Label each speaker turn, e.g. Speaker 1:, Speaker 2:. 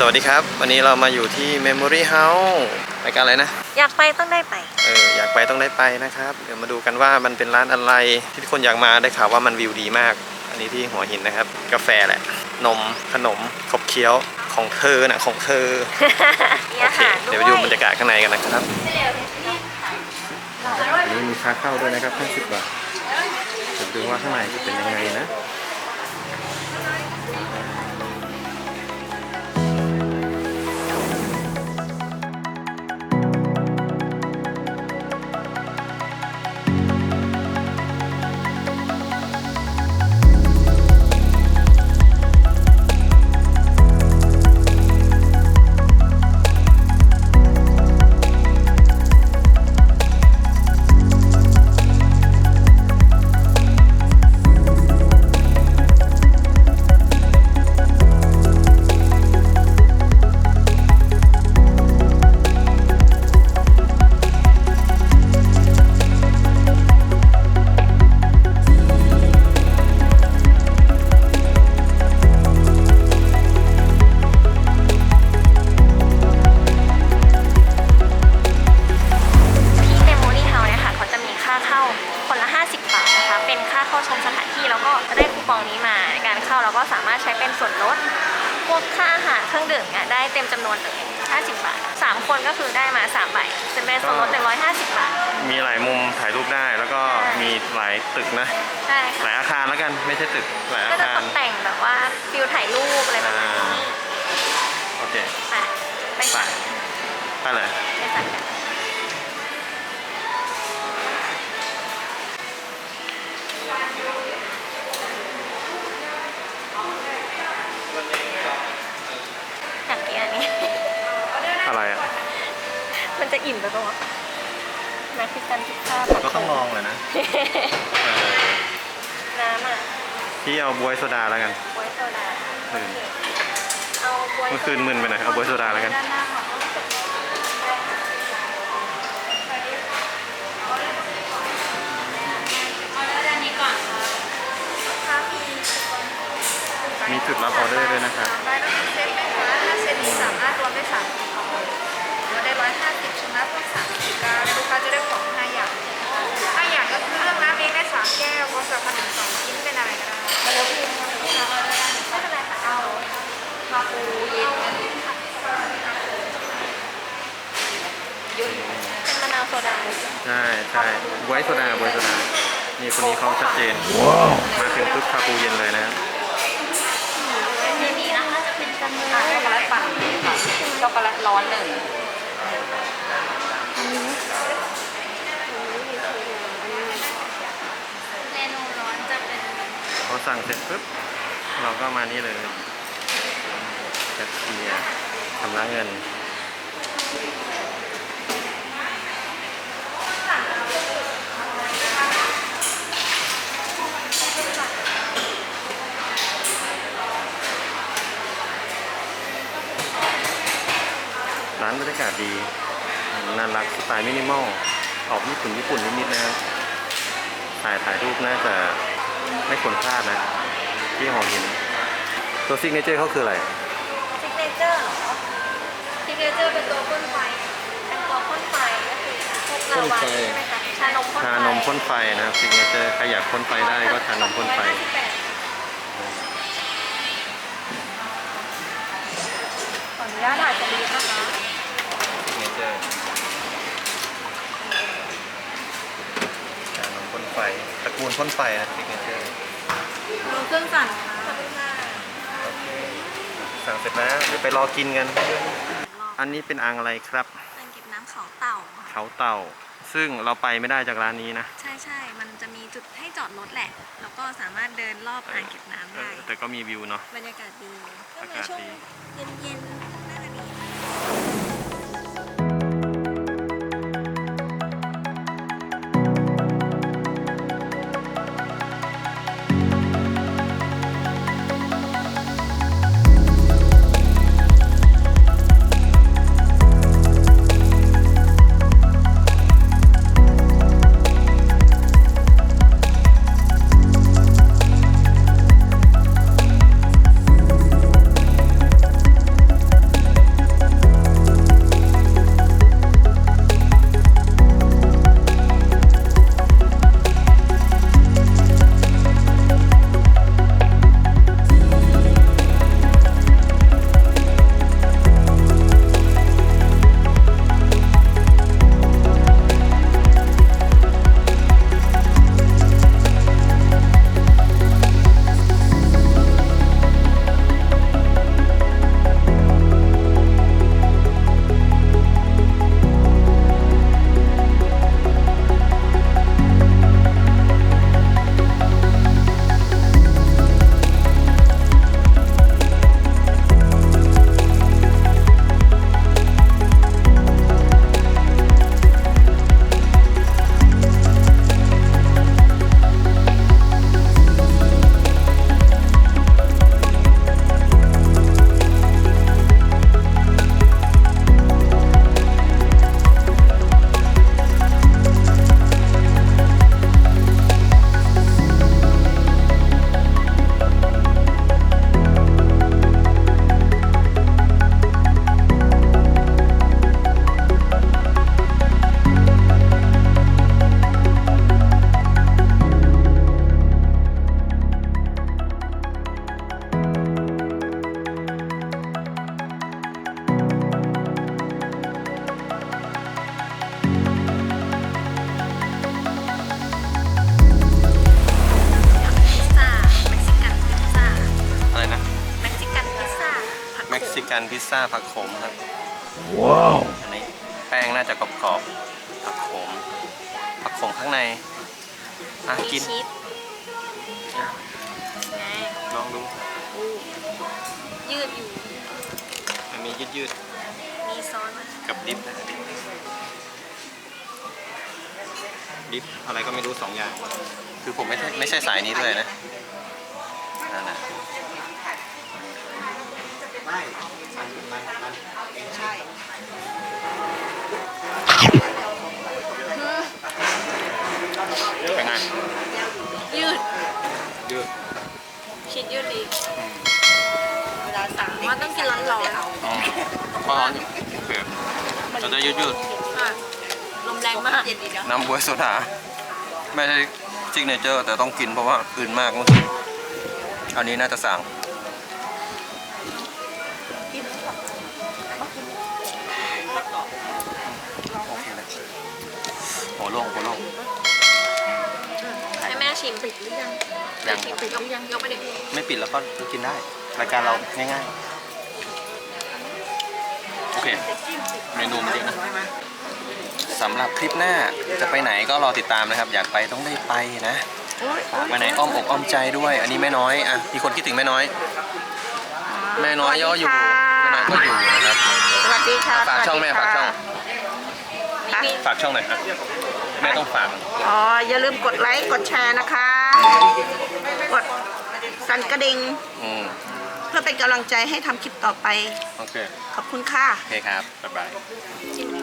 Speaker 1: สวัสดีครับ วันนี้เรามาอยู่ที่ Memory House รายการอะไรนะ
Speaker 2: อยากไปต้องได้ไป
Speaker 1: เอออยากไปต้องได้ไปนะครับ เดี๋ยวมาดูกันว่ามันเป็นร้านอะไร ที่ทุกคนอยากมาได้ข่าวว่ามันวิวดีมาก อันนี้ที่หัวหินนะครับ กาแฟแหละ นมขนมขบเคี้ยวของเธอนะของเธอ
Speaker 2: มี
Speaker 1: โอ
Speaker 2: อา
Speaker 1: เค
Speaker 2: หารด้
Speaker 1: เดี๋ยว
Speaker 2: ว
Speaker 1: ไป
Speaker 2: ย
Speaker 1: ดูบรรยากาศข้างในกันนะครับอันนี้มีค่าเข้าด้วยนะครับ50บาทเดี๋ยวดูว่าข้างในจะเป็นยังไงนะ
Speaker 2: รเครื่องดื่มเนี่ยได้เต็มจำนวนเลย50 บาท 3 คนก็คือได้มา3ใบจะเป็นส่วนลดเป็น150 บาท
Speaker 1: มีหลายมุมถ่ายรูปได้แล้วก็มีหลายตึกนะ
Speaker 2: ใช่
Speaker 1: หลายอาคารแล้วกันไม่ใช่ตึกหลายอา
Speaker 2: ก็จะ
Speaker 1: คา
Speaker 2: ต
Speaker 1: ร
Speaker 2: กแต่งแบบว่าฟิลถ่ายรูปอะไรแบบนี้
Speaker 1: โอเค
Speaker 2: อะไป
Speaker 1: ไป
Speaker 2: สั่ง
Speaker 1: ไปเลย
Speaker 2: ไปสั่งกัน มันจะอิ่มไปปะวะแม็กซิกันพิซซ่า
Speaker 1: เราก็ต้องลองเลยนะเออ
Speaker 2: น้ำอะ
Speaker 1: พี่เอาบวยโซดาแล้วกัน
Speaker 2: บวยโซดา
Speaker 1: เออ
Speaker 2: เอาบวย
Speaker 1: เมื่อคืนมึนไปหน่อยเอาบ๊วยโซดาแล้วกัน
Speaker 2: ด้านหน้าของเอาด้านนี้ก่อนค่ะมี
Speaker 1: มีจุดรับออเดอร์ด้วยนะครับ
Speaker 3: ได้ต้องเป็นเซตไหมคะถ้าเซตนี้สามารถรวมได้สามของเราได้ร้อยห้าสิบ ชนะต้องสามสิบเก้าลูกค้าจะได้ของห้าอย่างห้าอย่างก็คือเรื่องน้ำเองได้สามแก้วรวมกับขนมสองชิ้นเป็นอะไรก็ได้
Speaker 2: มาเร็วพี่มาเอาด้านนี้ไม่เป็นไรค่ะเอาคาปูเย็นเป็นมะนาวโซดา
Speaker 1: ใช่ใช่บวยโซดาบวยโซดานี่คนนี้เขาชัดเจนมาถึงปุ๊บคาปูเย็นเลยนะครับ
Speaker 2: ในนี้นะคะจะเป็นจำนวน
Speaker 3: ช็อกโกแลตปั่นค่ะช็อกโกแลตร้อนหนึ่ง
Speaker 2: เมนูร้อนจะเป็น
Speaker 1: พอสั่งเสร็จปุ๊บ เราก็มานี่เลยแคชเชียร์ชำระเงิน ร้านบรรยากาศดี น่ารักสไตล์มินิมอลออกญี่ปุ่นญี่ปุ่นนิดๆนะครับถ่ายถ่ายรูปน่าจะไม่ควรพลาดนะที่หอหิน ตัวซิกเนเจอร์เขาคืออะไร
Speaker 2: ซิกเนเจอร์เหรอซิกเนเจอร์เป็นตัวพ่นไฟเป็นตัวพ่นไฟก็คือพวกลาวาใช่ไหมคะชานมพ่นไฟ
Speaker 1: ชานมพ่นไฟนะครับซิกเนเจอร์ใครอยากพ่นไฟได้ก็ชานมพ่นไฟ
Speaker 3: ขออนุญาตถ่ายตรงนี้นะคะ
Speaker 1: ซิก เนเจอร์ชานมพ่นไฟตระกูลพ่นไฟนะซิกเนเจอร์
Speaker 3: ดูเครื่องสั่นค่ะ
Speaker 1: โอเคสั่งเสร็จแล้วเดี๋ยวไปรอกินกัน อันนี้เป็นอ่างอะไรครับ
Speaker 2: อ่างเก็บน้ำเขาเต่า
Speaker 1: เขาเต่า ซึ่งเราไปไม่ได้จากร้านนี้นะ
Speaker 2: ใช่ใช่มันจะมีจุดให้จอดรถแหละ แล้วก็สามารถเดินรอบอ่างเก็บน้ำ
Speaker 1: เอ
Speaker 2: ได้
Speaker 1: อแต่ก็มีวิวเนาะ
Speaker 2: บรรยากาศดี
Speaker 1: อากาศดี
Speaker 2: เย็นๆ
Speaker 1: กันพิซซ่าผักโขมครับ ว้าว อันนี้แป้งน่าจะกรอบๆผักโขม ผักโขมข้างในอะ
Speaker 2: มี
Speaker 1: กิน
Speaker 2: ชีสไง
Speaker 1: ลองดู
Speaker 2: อู้ยืดอยู่
Speaker 1: มันมียืด
Speaker 2: มีซอสไหม
Speaker 1: ๆ กับดิฟนะดิฟอะไรก็ไม่รู้สองอย่าง คือผมไม่ใช่ไม่ใช่สายนี้ด้วยนะนั่นนะ
Speaker 3: ใช่
Speaker 1: เป็นไง
Speaker 2: ยืด
Speaker 1: ยืด
Speaker 2: ชีสยืดดี
Speaker 3: เวลาสั่ง
Speaker 2: ว่าต้องกินร้อน
Speaker 1: อ๋อก็ร้อนอยู่โอเคมันจะยืดยืด
Speaker 2: ๆอะลมแรงมาก
Speaker 3: เย็นดีเนาะ
Speaker 1: ๆน้ำบวยโซดาไม่ใช่ซิกเนเจอร์แต่ต้องกินเพราะว่าอื่นมากเมื่อกี้อันนี้น่าจะสั่ง โล่งหัวโล่ง
Speaker 2: ให้แม่ชิมปิดหรือยัง
Speaker 1: ยัง
Speaker 2: ปิดหรือยังยกไปดิ
Speaker 1: ไม่ปิดแล้วก็กินได้ รายการเราง่ายๆ โอเค เมนูมันเยอะนะสำหรับคลิปหน้าจะไปไหนก็รอติดตามนะครับ อยากไปต้องได้ไปนะไปไหนอ้อมอกอ้อมใจด้วย อันนี้แม่น้อยอะมีคนคิดถึงแม่น้อย แม่น้อยย่ออยู่แม่น้อยก็อยู่นะครับ
Speaker 3: สวัสดีค่ะ
Speaker 1: ฝากช่องแม่ฝากช่อง
Speaker 2: มี
Speaker 1: ฝากช่องหน่อยอะแม่ต้องฝาก
Speaker 3: อ๋อ อย่าลืมกดไลค์ กดแชร์นะคะ กดสั่นกระดิ่ง
Speaker 1: อืม
Speaker 3: เพื่อเป็นกำลังใจให้ทำคลิปต่อไป
Speaker 1: โอเค
Speaker 3: ขอบคุณค่ะ
Speaker 1: โอเคครับ บ๊ายบาย
Speaker 2: ชิม